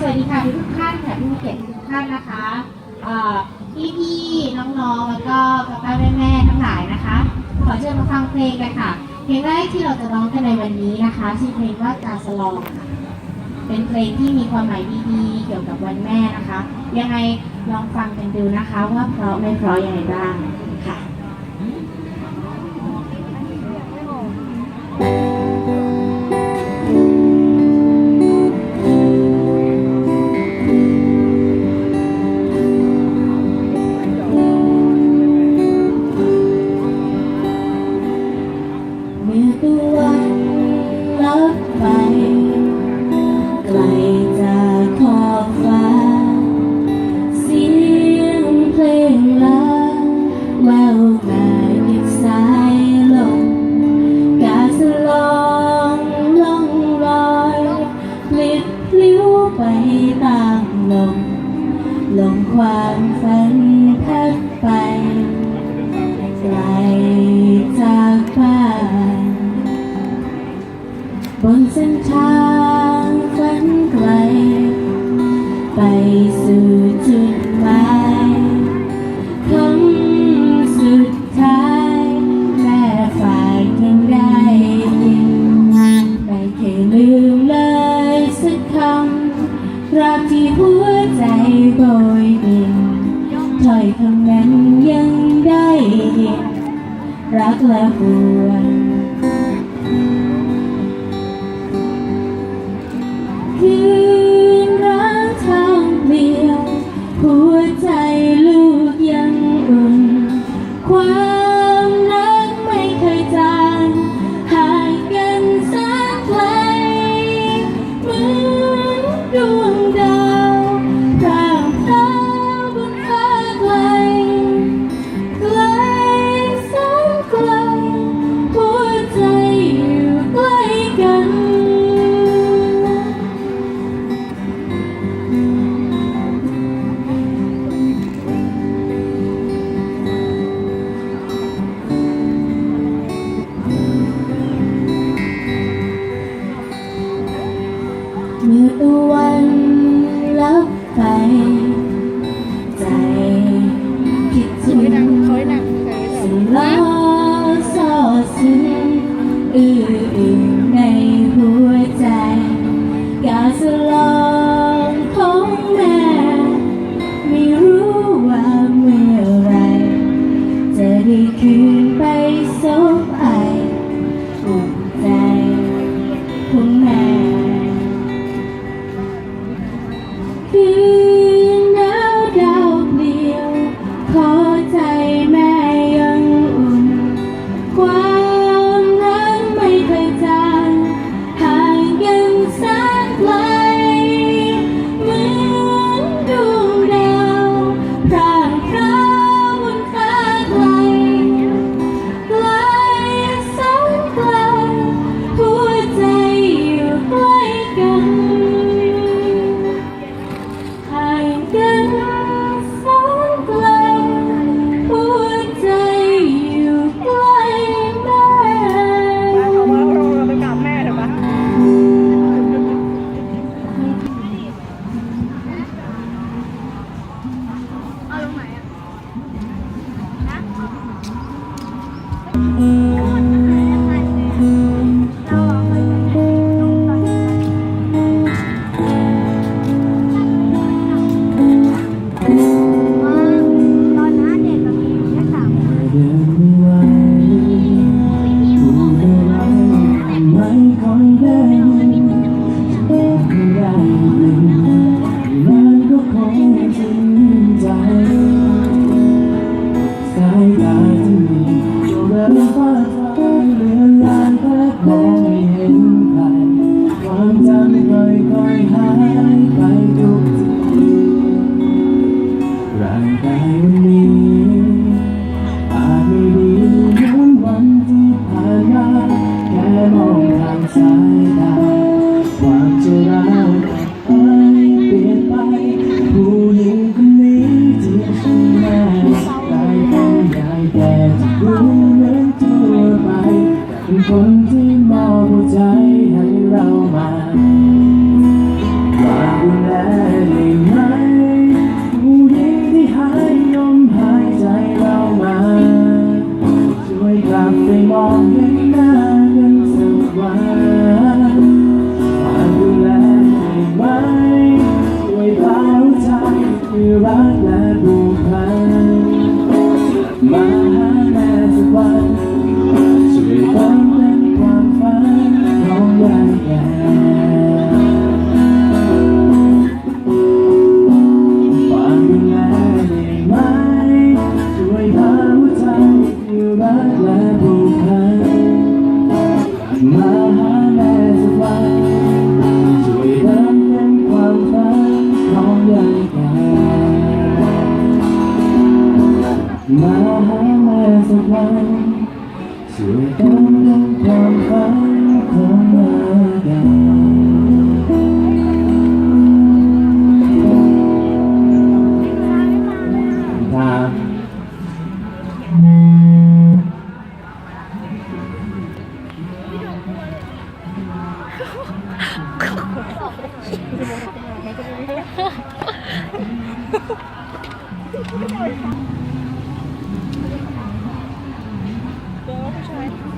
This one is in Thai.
สวัสดีค่ะทุกท่านค่ะที่เกียรทุกท่านนะคะพี่พี่น้องๆแล้วก็ป้าแม่แม่ทั้งหลายนะคะ ขอเชิญมาฟังเพลงกันค่ะ เพลงแรกที่เราจะร้องกันในวันนี้นะคะชื่อเพลงว่ากาสลองเป็นเพลงที่มีความหมายดีๆเกี่ยวกับวันแม่นะคะ ยังไงลองฟังกันดูนะคะว่าเพราะไม่เพราะยังไงบ้างค่ะ Thank you. ลงความฝันพัดไปไกลจากบ้านบนเส้นทางฝันไกล ไปสู่จุดหมาย Yahuwah. where I land. mãi giọt mây sưởi ấm lên ความฝันของเราハハハハ เจอผู้ชาย